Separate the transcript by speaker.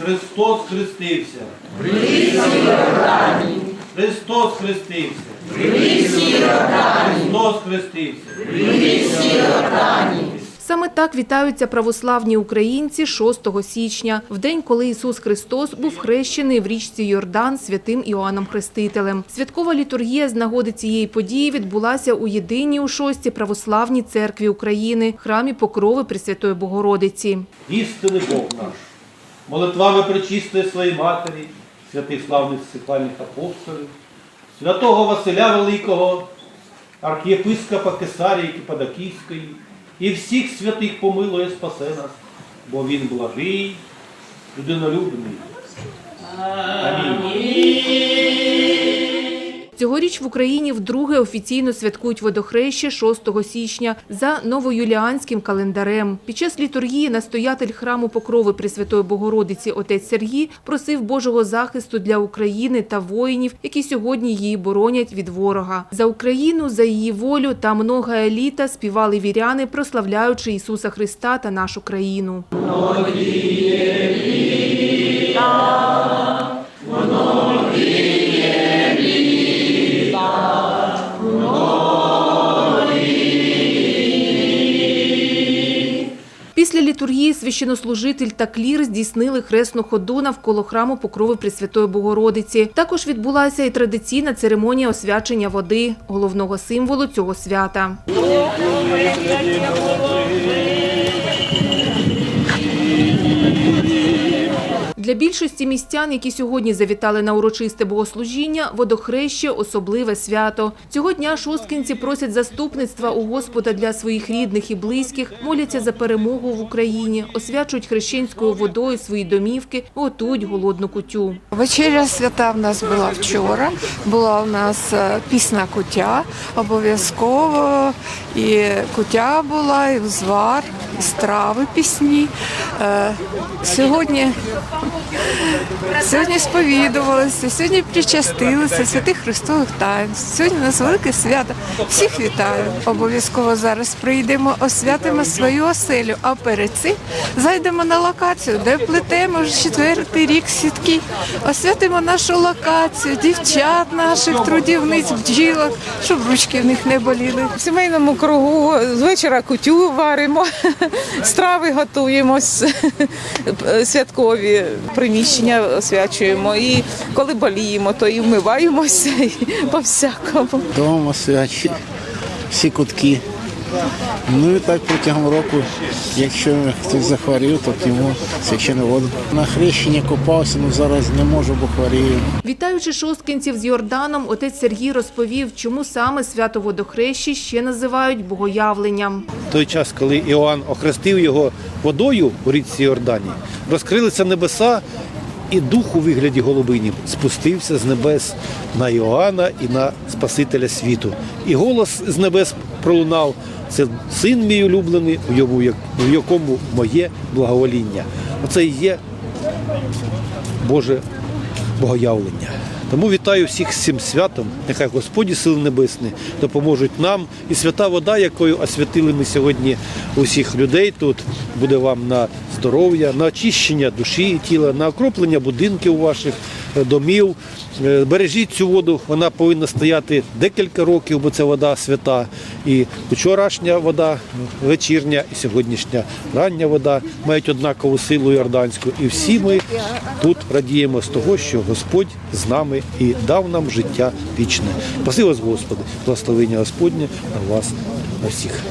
Speaker 1: Христос хрестився. Христос хрестився. Христос хрестився.
Speaker 2: Саме так вітаються православні українці 6 січня, в день, коли Ісус Христос був хрещений в річці Йордан святим Іоанном Хрестителем. Святкова літургія з нагоди цієї події відбулася у єдиній у шості православній церкві України, храмі Покрови Пресвятої Богородиці.
Speaker 1: Істинний Бог наш, молитвами причистої своєї матері, святих славних сихвальних апостолів, святого Василя Великого, архієпископа Кесарії Кіпадаківської і всіх святих помилує спасе нас, бо він благий, людинолюбний.
Speaker 2: Цьогоріч в Україні вдруге офіційно святкують водохреще 6 січня за новоюліанським календарем. Під час літургії настоятель храму Покрови Пресвятої Богородиці отець Сергій просив Божого захисту для України та воїнів, які сьогодні її боронять від ворога. За Україну, за її волю та много еліта співали віряни, прославляючи Ісуса Христа та нашу країну. Після літургії священнослужитель та клір здійснили хресну ходу навколо храму Покрови Пресвятої Богородиці. Також відбулася і традиційна церемонія освячення води, головного символу цього свята. Для більшості містян, які сьогодні завітали на урочисте богослужіння, водохреще – особливе свято. Цього дня шосткинці просять заступництва у Господа для своїх рідних і близьких, моляться за перемогу в Україні, освячують хрещенською водою свої домівки, готують голодну кутю.
Speaker 3: Вечеря свята в нас була вчора. Була у нас е, пісна куття обов'язково. І куття була, і узвар, і страви пісні. Е, Сьогодні, сьогодні сповідувалися, сьогодні причастилися святих Христових таїнств. Сьогодні у нас велике свято. Всіх вітаю. Обов'язково зараз прийдемо, освятимо свою оселю, а перед цим зайдемо на локацію, де плетемо вже четвертий рік сітки. Освятимо нашу локацію, дівчат наших трудівниць, бджілок, щоб ручки в них не боліли.
Speaker 4: В сімейному кругу з вечора кутю варимо, страви готуємо, святкові приміщення освячуємо. І коли боліємо, то і вмиваємося і по-всякому.
Speaker 5: Дома свячі, всі кутки. Ну і так протягом року, якщо хтось захворів, то п'ємо свячену воду. На хрещення купався, ну зараз не можу, бо хворію.
Speaker 2: Вітаючи шосткинців з Йорданом, отець Сергій розповів, чому саме свято водохрещі ще називають богоявленням.
Speaker 1: той час, коли Іоанн охрестив його водою у річці Йордані, розкрилися небеса, і дух у вигляді голубині спустився з небес на Іоанна і на Спасителя світу. І голос з небес пролунав. Це син мій улюблений, в якому моє благовоління. Оце і є Боже богоявлення. Тому вітаю всіх з цим святом. Нехай Господі сили небесні допоможуть нам. І свята вода, якою освятили ми сьогодні усіх людей тут, буде вам на здоров'я, на очищення душі і тіла, на окроплення будинків ваших, домів. Е, Бережіть цю воду, вона повинна стояти декілька років, бо це вода свята. І вчорашня вода, вечірня, і сьогоднішня рання вода мають однакову силу йорданську. І всі ми тут радіємо з того, що Господь з нами і дав нам життя вічне. Спаси вас, Господи, благословення Господнє на вас, на всіх.